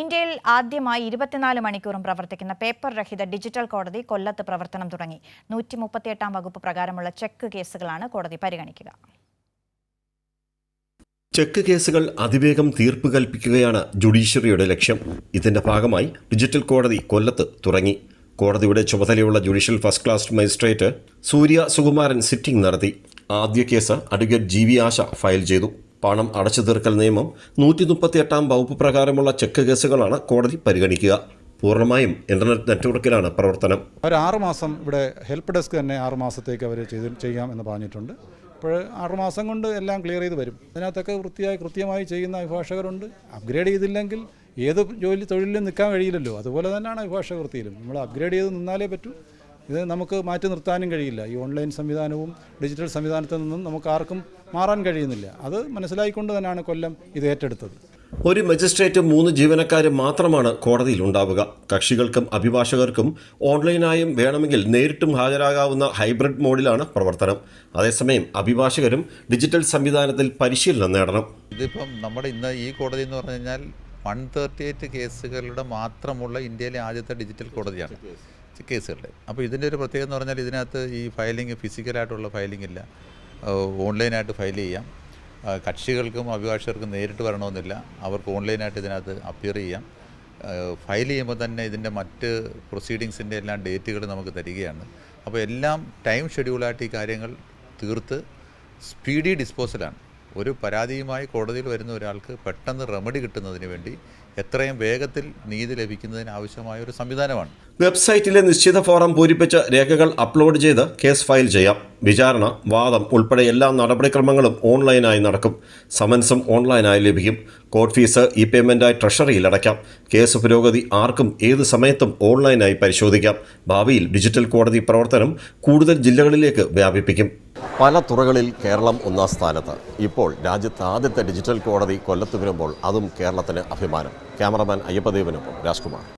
ഇന്ത്യയിൽ ആദ്യമായി ഇരുപത്തിനാല് മണിക്കൂറും പ്രവർത്തിക്കുന്ന പേപ്പർ രഹിത ഡിജിറ്റൽ കോടതി കൊല്ലത്ത് പ്രവർത്തനം തുടങ്ങി. നൂറ്റി മുപ്പത്തിയെട്ടാം വകുപ്പ് പ്രകാരമുള്ള ചെക്ക് കേസുകളാണ് കോടതി പരിഗണിക്കുക. ചെക്ക് കേസുകൾ അതിവേഗം തീർപ്പ് കൽപ്പിക്കുകയാണ് ജുഡീഷ്യറിയുടെ ലക്ഷ്യം. ഇതിന്റെ ഭാഗമായി ഡിജിറ്റൽ കോടതി കൊല്ലത്ത് തുടങ്ങി. കോടതിയുടെ ചുമതലയുള്ള judicial first class magistrate Surya Sukumaran sitting നടത്തി. ആദ്യ case advocate G V Asha file ചെയ്തു. പണം അടച്ചു തീർക്കൽ നിയമം നൂറ്റി മുപ്പത്തിയെട്ടാം വകുപ്പ് പ്രകാരമുള്ള ചെക്ക് കേസുകളാണ് കോടതി പരിഗണിക്കുക. പൂർണമായും ഇന്റർനെറ്റ് നെറ്റ്വർക്കിലാണ് പ്രവർത്തനം. അവർ ആറ് മാസം ഇവിടെ ഹെൽപ്പ് ഡെസ്ക് തന്നെ ആറ് മാസത്തേക്ക് അവർ ചെയ്ത് ചെയ്യാം എന്ന് പറഞ്ഞിട്ടുണ്ട്. അപ്പോൾ ആറ് മാസം കൊണ്ട് എല്ലാം ക്ലിയർ ചെയ്ത് വരും. അതിനകത്തൊക്കെ വൃത്തിയായി കൃത്യമായി ചെയ്യുന്ന അഭിഭാഷകരുണ്ട്. അപ്ഗ്രേഡ് ചെയ്തില്ലെങ്കിൽ ഏത് ജോലി തൊഴിലിലും നിൽക്കാൻ കഴിയില്ലല്ലോ. അതുപോലെ തന്നെയാണ് അഭിഭാഷക വൃത്തിയിലും നമ്മൾ അപ്ഗ്രേഡ് ചെയ്ത് നിന്നാലേ പറ്റൂ. ഇത് നമുക്ക് മാറ്റി നിർത്താനും കഴിയില്ല. ഈ ഓൺലൈൻ സംവിധാനവും ഡിജിറ്റൽ സംവിധാനത്തിൽ നിന്നും നമുക്ക് ആർക്കും മാറാൻ കഴിയുന്നില്ല. അത് മനസ്സിലായിക്കൊണ്ട് തന്നെയാണ് കൊല്ലം ഇത് ഏറ്റെടുത്തത്. ഒരു മജിസ്ട്രേറ്റ് മൂന്ന് ജീവനക്കാരും മാത്രമാണ് കോടതിയിൽ ഉണ്ടാവുക. കക്ഷികൾക്കും അഭിഭാഷകർക്കും ഓൺലൈനായും വേണമെങ്കിൽ നേരിട്ടും ഹാജരാകാവുന്ന ഹൈബ്രിഡ് മോഡിലാണ് പ്രവർത്തനം. അതേസമയം അഭിഭാഷകരും ഡിജിറ്റൽ സംവിധാനത്തിൽ പരിശീലനം നേടണം. ഇതിപ്പം നമ്മുടെ ഇന്ന് ഈ കോടതി എന്ന് പറഞ്ഞു കഴിഞ്ഞാൽ വൺ തേർട്ടി എയ്റ്റ് കേസുകളുടെ മാത്രമുള്ള ഇന്ത്യയിലെ ആദ്യത്തെ ഡിജിറ്റൽ കോടതിയാണ്. കേസുകളുടെ അപ്പോൾ ഇതിന്റെ ഒരു പ്രത്യേകത എന്ന് പറഞ്ഞാൽ ഇതിനകത്ത് ഈ ഫയലിംഗ് ഫിസിക്കലായിട്ടുള്ള ഫയലിംഗ് ഇല്ല. ഓൺലൈനായിട്ട് ഫയൽ ചെയ്യാം. കക്ഷികൾക്കും അഭിഭാഷകർക്കും നേരിട്ട് വരണമെന്നില്ല. അവർക്ക് ഓൺലൈനായിട്ട് ഇതിനകത്ത് അപ്പിയർ ചെയ്യാം. ഫയൽ ചെയ്യുമ്പോൾ തന്നെ ഇതിന്റെ മറ്റ് പ്രൊസീഡിങ്സിന്റെ എല്ലാം ഡേറ്റുകൾ നമുക്ക് തരികയാണ്. അപ്പോൾ എല്ലാം ടൈം ഷെഡ്യൂളായിട്ട് ഈ കാര്യങ്ങൾ തീർത്ത് സ്പീഡി ഡിസ്പോസലാണ്. ഒരു പരാതിയുമായി കോടതിയിൽ വരുന്ന ഒരാൾക്ക് പെട്ടെന്ന് റെമഡി കിട്ടുന്നതിന് വേണ്ടി എത്രയും വേഗത്തിൽ നീതി ലഭിക്കുന്നതിന് ആവശ്യമായ ഒരു സംവിധാനമാണ്. വെബ്സൈറ്റിലെ നിശ്ചിത ഫോറം പൂരിപ്പിച്ച രേഖകൾ അപ്ലോഡ് ചെയ്ത് കേസ് ഫയൽ ചെയ്യാം. വിചാരണ വാദം ഉൾപ്പെടെ എല്ലാ നടപടിക്രമങ്ങളും ഓൺലൈനായി നടക്കും. സമൻസും ഓൺലൈനായി ലഭിക്കും. കോർട്ട് ഫീസ് ഇ പേയ്മെന്റായി ട്രഷറിയിൽ അടയ്ക്കാം. കേസ് പുരോഗതി ആർക്കും ഏത് സമയത്തും ഓൺലൈനായി പരിശോധിക്കാം. ഭാവിയിൽ ഡിജിറ്റൽ കോടതി പ്രവർത്തനം കൂടുതൽ ജില്ലകളിലേക്ക് വ്യാപിപ്പിക്കും. പല തുറകളിൽ കേരളം ഒന്നാം സ്ഥാനത്ത്. ഇപ്പോൾ രാജ്യത്ത് ആദ്യത്തെ ഡിജിറ്റൽ കോടതി കൊല്ലത്ത് വരുമ്പോൾ അതും കേരളത്തിന് അഭിമാനം. ക്യാമറമാൻ അയ്യപ്പദേവനൊപ്പം രാജ്കുമാർ.